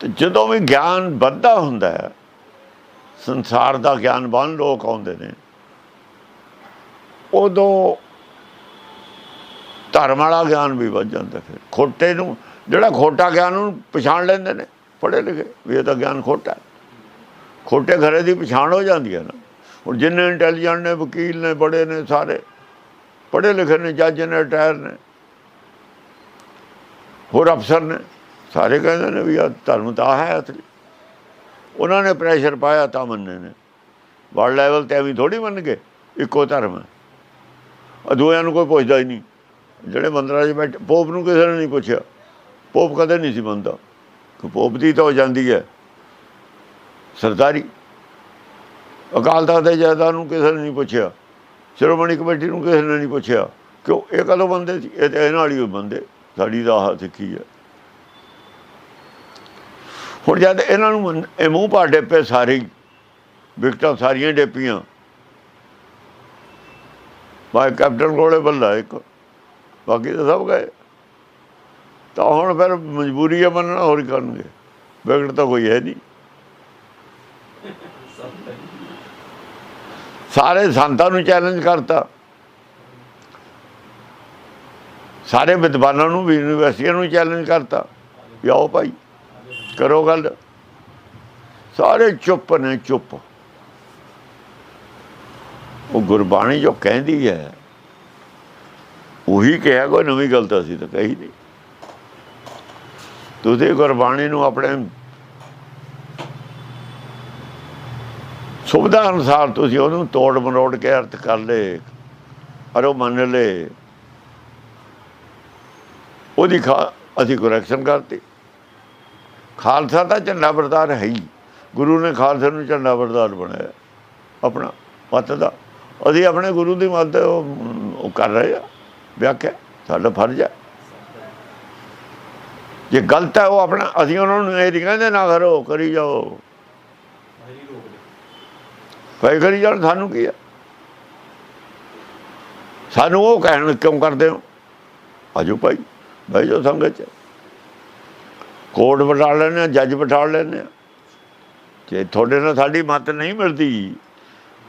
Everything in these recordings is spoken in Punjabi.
ਤੇ ਜਦੋਂ ਵੀ ਗਿਆਨ ਵੱਧਦਾ ਹੁੰਦਾ ਹੈ, ਸੰਸਾਰ ਦਾ ਗਿਆਨਵਾਨ ਲੋਕ ਆਉਂਦੇ ਨੇ, ਉਦੋਂ ਧਰਮ ਵਾਲਾ ਗਿਆਨ ਵੀ ਵੱਧ ਜਾਂਦਾ ਫਿਰ। ਖੋਟੇ ਨੂੰ, ਜਿਹੜਾ ਖੋਟਾ ਗਿਆਨ ਨੂੰ ਪਛਾਣ ਲੈਂਦੇ ਨੇ, ਪੜ੍ਹੇ ਲਿਖੇ, ਵੀ ਇਹ ਤਾਂ ਗਿਆਨ ਖੋਟਾ ਖੋਟੇ ਘਰੇ ਦੀ ਪਛਾਣ ਹੋ ਜਾਂਦੀ ਹੈ ਨਾ। ਹੁਣ ਜਿੰਨੇ ਇੰਟੈਲੀਜੈਂਟ ਨੇ, ਵਕੀਲ ਨੇ, ਬੜੇ ਨੇ ਸਾਰੇ, ਪੜ੍ਹੇ ਲਿਖੇ ਨੇ, ਜੱਜ ਨੇ, ਰਿਟਾਇਰ ਨੇ, ਹੋਰ ਅਫਸਰ ਨੇ। ਸਾਰੇ ਕਹਿੰਦੇ ਨੇ ਵੀ ਆ ਧਰਮ ਤਾਂ ਹੈ ਅਸਲੀ ਉਹਨਾਂ ਨੇ ਪ੍ਰੈਸ਼ਰ ਪਾਇਆ ਤਾਂ ਮੰਨੇ ਨੇ। ਵਰਲਡ ਲੈਵਲ ਤੇ ਐਵੇਂ ਥੋੜੀ ਮੰਨ ਗਏ, ਇੱਕੋ ਧਰਮ ਹੈ। ਅਦੋਆਂ ਨੂੰ ਕੋਈ ਪੁੱਛਦਾ ਹੀ ਨਹੀਂ। ਜਿਹੜੇ ਮੰਦਰਾਂ 'ਚ ਬੈਠੇ, ਪੋਪ ਨੂੰ ਕਿਸੇ ਨੇ ਨਹੀਂ ਪੁੱਛਿਆ। ਪੋਪ ਕਦੇ ਨਹੀਂ ਸੀ ਮੰਨਦਾ। ਕਿ ਪੋਪ ਦੀ ਤਾਂ ਹੋ ਜਾਂਦੀ ਹੈ। ਸਰਦਾਰੀ ਅਕਾਲ ਤਖਤ ਦੇ ਜਾਇਦਾਦ ਨੂੰ ਕਿਸੇ ਨੇ ਨਹੀਂ ਪੁੱਛਿਆ। ਸ਼੍ਰੋਮਣੀ ਕਮੇਟੀ ਨੂੰ ਕਿਸੇ ਨੇ ਨਹੀਂ ਪੁੱਛਿਆ। ਕਿਉਂ? ਇਹ ਕਦੋਂ ਬੰਦੇ ਸੀ? ਇਹ ਤੇ ਇਹਨਾਂ ਵਾਲੀ ਬੰਦੇ। ਸਾਡੀ ਤਾਂ ਆਹ ਸਿੱਖੀ ਹੈ। ਹੁਣ ਜਦ ਇਹਨਾਂ ਨੂੰ ਇਹ ਮੂੰਹ ਪਾ ਡੇਪੇ ਸਾਰੀ, ਵਿਕਟਾਂ ਸਾਰੀਆਂ ਡੇਪੀਆਂ ਬਾਈ ਕੈਪਟਨ ਕੋਲੇ ਬੱਲਾ ਇੱਕ, ਬਾਕੀ ਤਾਂ ਸਭ ਗਏ। ਤਾਂ ਹੁਣ ਫਿਰ ਮਜਬੂਰੀ ਹੈ ਮੰਨਣਾ, ਹੋਰ ਹੀ ਕਰਨਗੇ। ਵਿਕਟ ਤਾਂ ਕੋਈ ਹੈ ਨਹੀਂ। ਸਾਰੇ ਸੰਤਾਂ ਨੂੰ ਚੈਲੰਜ ਕਰਤਾ। ਸਾਰੇ ਵਿਦਵਾਨਾਂ ਨੂੰ, ਵੀ ਯੂਨੀਵਰਸਿਟੀਆਂ ਨੂੰ ਚੈਲੰਜ ਕਰਤਾ। ਵੀ ਆਓ ਭਾਈ। ਕਰੋ ਗੱਲ। ਸਾਰੇ ਚੁੱਪ ਨੇ, ਚੁੱਪ। ਉਹ ਗੁਰਬਾਣੀ ਜੋ ਕਹਿੰਦੀ ਹੈ, ਉਹੀ ਕਿਹਾ ਕੋਈ ਨਵੀਂ ਗੱਲ ਤਾਂ ਅਸੀਂ ਤਾਂ ਕਹੀ ਨਹੀਂ। ਤੁਸੀਂ ਗੁਰਬਾਣੀ ਨੂੰ ਆਪਣੇ ਸੁਵਿਧਾ ਅਨੁਸਾਰ ਤੁਸੀਂ ਉਹਨੂੰ ਤੋੜ ਮਰੋੜ ਕੇ ਅਰਥ ਕਰ ਲੇ, ਔਰ ਉਹ ਮੰਨ ਲੇ। ਉਹਦੀ ਖਾ ਅਸੀਂ ਕਰੈਕਸ਼ਨ ਕਰਤੀ। ਖਾਲਸਾ ਦਾ ਝੰਡਾ ਬਰਦਾਰ ਹੈ ਹੀ। ਗੁਰੂ ਨੇ ਖਾਲਸੇ ਨੂੰ ਝੰਡਾ ਬਰਦਾਰ ਬਣਾਇਆ। ਆਪਣਾ ਮਤ ਦਾ। ਅਸੀਂ ਆਪਣੇ ਗੁਰੂ ਦੀ ਮਤ ਉਹ ਕਰ ਰਹੇ ਆ। ਵਿਆਖਿਆ। ਸਾਡਾ ਫਰਜ਼ ਹੈ। ਜੇ ਗਲਤ ਹੈ ਉਹ ਆਪਣਾ, ਅਸੀਂ ਉਹਨਾਂ ਨੂੰ ਇਹ ਨਹੀਂ ਕਹਿੰਦੇ, ਨਾ ਕਰੋ, ਕਰੀ ਜਾਓ। ਭਾਈ ਕਰੀ ਜਾਣ, ਸਾਨੂੰ ਕੀ ਆ ਸਾਨੂੰ ਉਹ ਕਹਿਣ ਕਿਉਂ ਕਰਦੇ ਹੋ? ਆਜੋ ਭਾਈ ਭਾਈ ਜੋ ਸੰਗਤ ਚ। ਕੋਰਟ ਬਿਠਾ ਲੈਣੇ ਆ, ਜੱਜ ਬਿਠਾ ਲੈਣੇ ਆ। ਜੇ ਤੁਹਾਡੇ ਨਾਲ ਸਾਡੀ ਮਤ ਨਹੀਂ ਮਿਲਦੀ,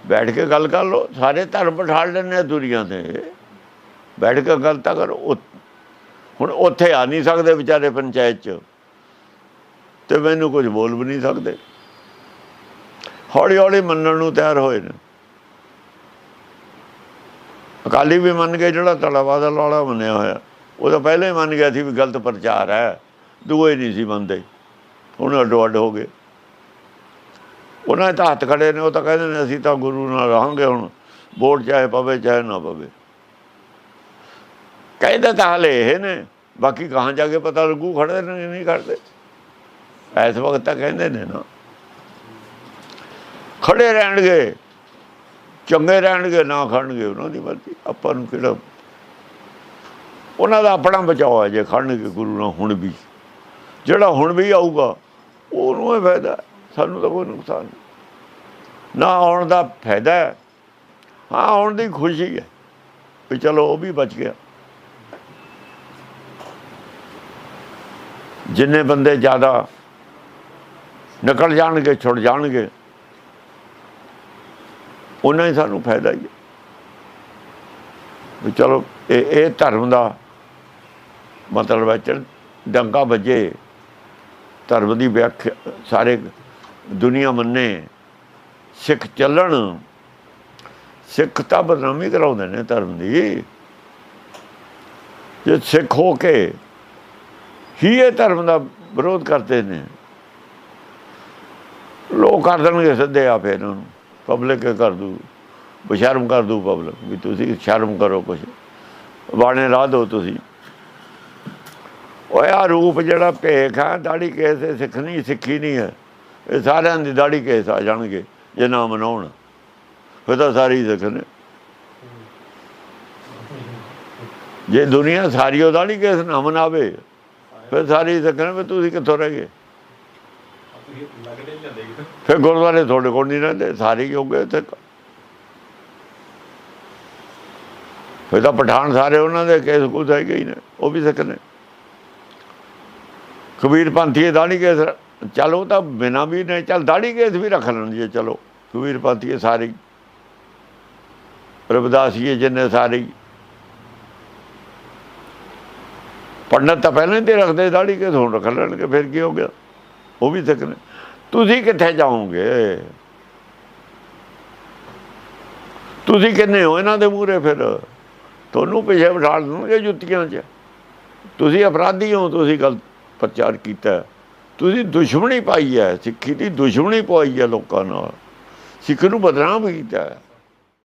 ਬੈਠ ਕੇ ਗੱਲ ਕਰ ਲਓ, ਸਾਰੇ ਧਰਮ ਬਿਠਾ ਲੈਣੇ ਆ ਦੁਨੀਆ ਤੇ ਬੈਠ ਕੇ ਗੱਲ ਤਾਂ ਕਰੋ ਹੁਣ ਉੱਥੇ ਆ ਨਹੀਂ ਸਕਦੇ ਵਿਚਾਰੇ ਪੰਚਾਇਤ ਚ, ਤੇ ਮੈਨੂੰ ਕੁਝ ਬੋਲ ਵੀ ਨਹੀਂ ਸਕਦੇ। ਹੌਲੀ ਹੌਲੀ ਮੰਨਣ ਨੂੰ ਤਿਆਰ ਹੋਏ ਨੇ। ਅਕਾਲੀ ਵੀ ਮੰਨ ਗਏ ਜਿਹੜਾ ਤਲਾਵਾ ਦਾ ਲਾਲਾ ਮੰਨਿਆ ਹੋਇਆ, ਉਹ ਤਾਂ ਪਹਿਲਾਂ ਹੀ ਮੰਨ ਗਿਆ ਸੀ ਵੀ ਗਲਤ ਪ੍ਰਚਾਰ ਹੈ। ਦੂਏ ਨਹੀਂ ਸੀ ਮੰਨਦੇ ਹੁਣ ਅੱਡੋ ਅੱਡ ਹੋ ਗਏ। ਉਹਨਾਂ ਦੇ ਤਾਂ ਹੱਥ ਖੜੇ ਨੇ, ਉਹ ਤਾਂ ਕਹਿੰਦੇ ਨੇ, ਅਸੀਂ ਤਾਂ ਗੁਰੂ ਨਾਲ ਰਹਾਂਗੇ ਹੁਣ। ਵੋਟ ਚਾਹੇ ਪਵੇ, ਚਾਹੇ ਨਾ ਪਵੇ। ਕਹਿੰਦੇ ਤਾਂ ਹਲੇ ਇਹ ਨੇ, ਬਾਕੀ ਕਹਾਂ ਜਾ ਕੇ ਪਤਾ ਲੱਗੂ ਖੜਦੇ ਨੇ ਨਹੀਂ ਖੜਦੇ ਇਸ ਵਕਤ ਤਾਂ ਕਹਿੰਦੇ ਨੇ ਨਾ। ਖੜੇ ਰਹਿਣਗੇ, ਚੰਗੇ ਰਹਿਣਗੇ, ਨਾ ਖੜਨਗੇ ਉਹਨਾਂ ਦੀ ਮਰਜ਼ੀ। ਆਪਾਂ ਨੂੰ ਕਿਹੜਾ ਉਹਨਾਂ ਦਾ ਆਪਣਾ ਬਚਾਓ ਹੈ, ਜੇ ਖੜਨਗੇ ਗੁਰੂ ਨਾਲ ਹੁਣ ਵੀ। ਜਿਹੜਾ ਹੁਣ ਵੀ ਆਊਗਾ, ਉਹਨੂੰ ਇਹ ਫਾਇਦਾ ਸਾਨੂੰ ਤਾਂ ਕੋਈ ਨੁਕਸਾਨ ਨਹੀਂ। ਨਾ ਆਉਣ ਦਾ ਫਾਇਦਾ ਹੈ, ਹਾਂ ਆਉਣ ਦੀ ਖੁਸ਼ੀ ਹੈ ਵੀ ਚਲੋ ਉਹ ਵੀ ਬਚ ਗਿਆ। ਜਿੰਨੇ ਬੰਦੇ ਜ਼ਿਆਦਾ ਨਿਕਲ ਜਾਣਗੇ, ਛੁੱਟ ਜਾਣਗੇ, ਉਹਨਾਂ ਹੀ ਸਾਨੂੰ ਫਾਇਦਾ ਹੀ ਹੈ। ਵੀ ਚਲੋ, ਇਹ ਇਹ ਧਰਮ ਦਾ ਮਤਲਬ ਹੈ ਚਲ ਡੰਗਾ ਵੱਜੇ ਧਰਮ ਦੀ ਵਿਆਖਿਆ, ਸਾਰੇ ਦੁਨੀਆ ਮੰਨੇ, ਸਿੱਖ ਚੱਲਣ। ਸਿੱਖ ਤਾਂ ਬਦਨਾਮੀ ਕਰਾਉਂਦੇ ਨੇ ਧਰਮ ਦੀ। ਜੇ ਸਿੱਖ ਹੋ ਕੇ ਹੀ ਇਹ ਧਰਮ ਦਾ ਵਿਰੋਧ ਕਰਦੇ ਨੇ, ਲੋਕ ਕਰ ਦੇਣਗੇ ਸਿੱਧੇ ਆਪੇ ਇਹਨਾਂ ਨੂੰ। ਪਬਲਿਕ ਕਰ ਦੂ, ਬਸ਼ਰਮ ਕਰ ਦੂ ਪਬਲਿਕ ਵੀ ਤੁਸੀਂ ਸ਼ਰਮ ਕਰੋ ਕੁਛ। ਬਾਣੇ ਰਾਹ ਦਿਓ ਤੁਸੀਂ। ਉਹ ਆ ਰੂਪ ਜਿਹੜਾ ਭੇਖ ਆ, ਦਾੜੀ ਕੇਸ ਇਹ ਸਿੱਖਣੀ, ਸਿੱਖੀ ਨਹੀਂ ਹੈ। ਇਹ ਸਾਰਿਆਂ ਦੀ ਦਾੜੀ ਕੇਸ ਆ ਜਾਣਗੇ, ਜੇ ਨਾ ਮਨਾਉਣ। ਫਿਰ ਤਾਂ ਸਾਰੀ ਸਿੱਖਣੇ। ਜੇ ਦੁਨੀਆ ਸਾਰੀ ਉਹ ਦਾੜੀ ਕੇਸ ਨਾ ਮਨਾਵੇ, ਫਿਰ ਸਾਰੀ ਸਿੱਖਣੇ ਵੀ ਤੁਸੀਂ ਕਿੱਥੋਂ ਰਹਿ ਗਏ? ਫਿਰ ਗੁਰਦੁਆਰੇ ਤੁਹਾਡੇ ਕੋਲ ਨਹੀਂ ਰਹਿੰਦੇ, ਸਾਰੇ ਹੀ ਹੋ ਗਏ ਇੱਥੇ। ਫਿਰ ਤਾਂ ਪਠਾਨ ਸਾਰੇ ਉਹਨਾਂ ਦੇ ਕੇਸ ਕੁਝ ਹੈਗੇ ਹੀ ਨੇ, ਉਹ ਵੀ ਸਿੱਖ ਕਬੀਰ ਪੰਥੀ ਦਾੜੀ ਕੇਸ ਚੱਲ ਉਹ ਤਾਂ ਬਿਨਾਂ ਵੀ ਨਹੀਂ ਚੱਲ ਦਾੜੀ ਕੇਸ ਵੀ ਰੱਖ ਲੈਣ ਜੇ ਚਲੋ। ਕਬੀਰ ਪੰਥੀਏ ਸਾਰੇ ਹੀ। ਰਵਿਦਾਸੀਏ ਜਿੰਨੇ ਸਾਰੇ ਪੰਡਤ ਤਾਂ ਪਹਿਲਾਂ ਹੀ ਤੇ ਰੱਖਦੇ, ਦਾੜੀ ਕੇਸ ਹੁਣ ਰੱਖ ਲੈਣਗੇ, ਫਿਰ ਕੀ ਹੋ ਗਿਆ? ਉਹ ਵੀ ਸਿੱਖ ਤੁਸੀਂ ਕਿੱਥੇ ਜਾਓਗੇ? ਤੁਸੀਂ ਕਿੰਨੇ ਹੋ ਇਹਨਾਂ ਦੇ ਮੂਹਰੇ ਫਿਰ? ਤੁਹਾਨੂੰ ਪਿੱਛੇ ਬਿਠਾ ਦੇਣਗੇ ਜੁੱਤੀਆਂ 'ਚ। ਤੁਸੀਂ ਅਪਰਾਧੀ ਹੋ, ਤੁਸੀਂ ਗਲਤ। ਪ੍ਰਚਾਰ ਕੀਤਾ। ਤੁਸੀਂ ਦੁਸ਼ਮਣੀ ਪਾਈ ਹੈ, ਸਿੱਖੀ ਦੀ ਦੁਸ਼ਮਣੀ ਪਾਈ ਹੈ ਲੋਕਾਂ ਨਾਲ। ਸਿੱਖ ਨੂੰ ਬਦਨਾਮ ਕੀਤਾ।